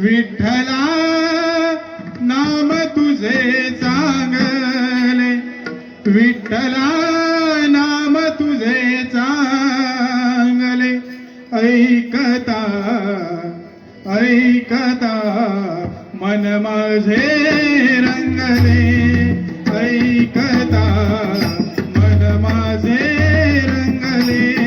विठ्ठला नाम तुझे चांगले विठ्ठला नाम तुझे चांगले ऐकता ऐकता मन माझे रंगले. ऐकता मन माझे रंगले.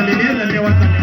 alegría, alegría, alegría.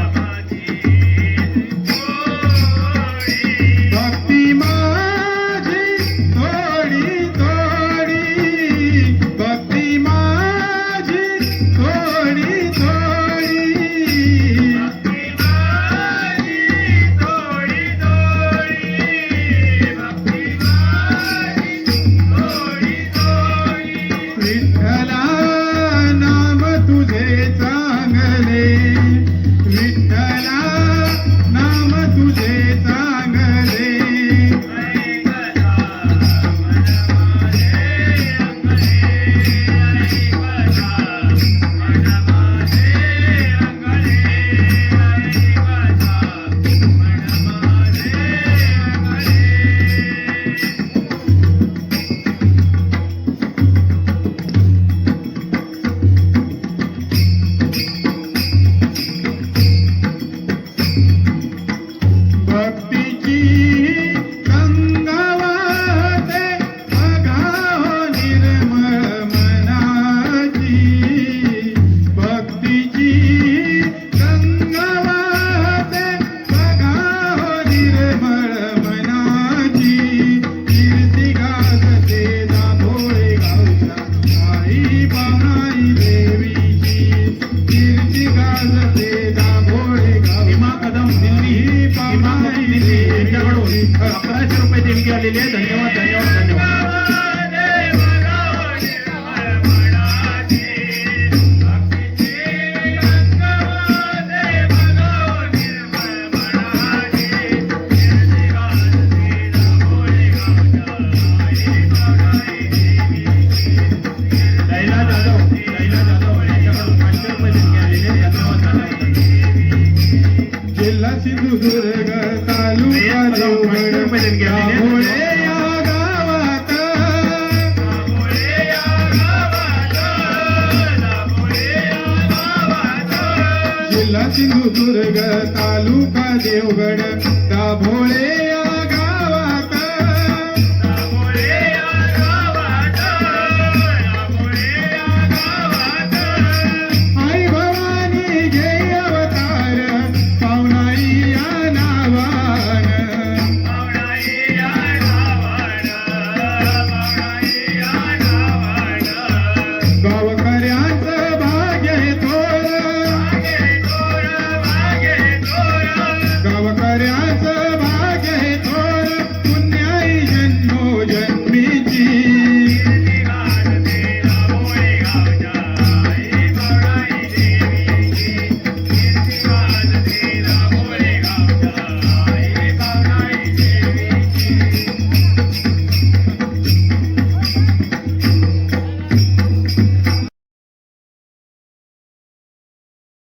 तालुका देवगड दाभोळे